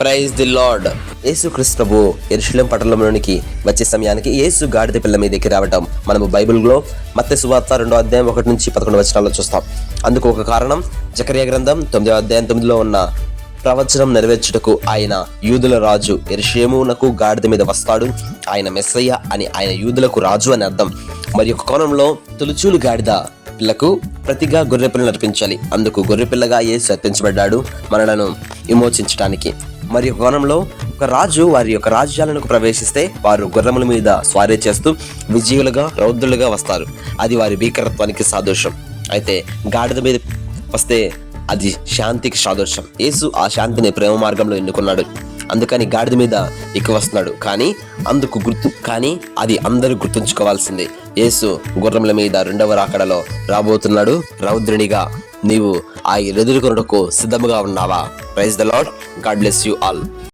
Praise the Lord Yesu ప్రభు ఎరుశలేం పట్టణంలోనికి వచ్చే సమయానికి యేసు గాడిద పిల్ల మీదకి రావటం మనము బైబిల్లో మత్త సువార్త రెండో అధ్యాయం ఒకటి నుంచి పదకొండు వచనాల్లో చూస్తాం. అందుకు ఒక కారణం జకర్య గ్రంథం తొమ్మిదో అధ్యాయం తొమ్మిదిలో ఉన్న ప్రవచనం నెరవేర్చుటకు ఆయన యూదుల రాజు ఎరుషేమునకు గాడిద మీద వస్తాడు. ఆయన మెస్సయ్య అని ఆయన యూదులకు రాజు అని అర్థం. మరి ఒక కోణంలో తులుచూలు గాడిద పిల్లకు ప్రతిగా గొర్రెపిల్లను అర్పించాలి. అందుకు గొర్రెపిల్లగా యేసు అర్పించబడ్డాడు. మనలను విమోచించడానికి మరి ఒక కోణంలో ఒక రాజు వారి యొక్క రాజ్యాలను ప్రవేశిస్తే వారు గుర్రముల మీద స్వారీ చేస్తూ విజయులుగా రౌద్రులుగా వస్తారు. అది వారి భీకరత్వానికి సాదృశ్యం. అయితే గాడిద మీద వస్తే అది శాంతికి సాదృశ్యం. యేసు ఆ శాంతిని ప్రేమ మార్గంలో ఎన్నుకున్నాడు. అందుకని గాడిద మీద ఎక్కువ వస్తున్నాడు. కానీ అందుకు గుర్తు కానీ అది అందరూ గుర్తుంచుకోవాల్సిందే. యేసు గుర్రముల మీద రెండవ రాకడలో రాబోతున్నాడు రౌద్రునిగా. నీవు ఆ ఎదుర్కొనటకు సిద్ధముగా ఉన్నావా? Praise the Lord God bless you all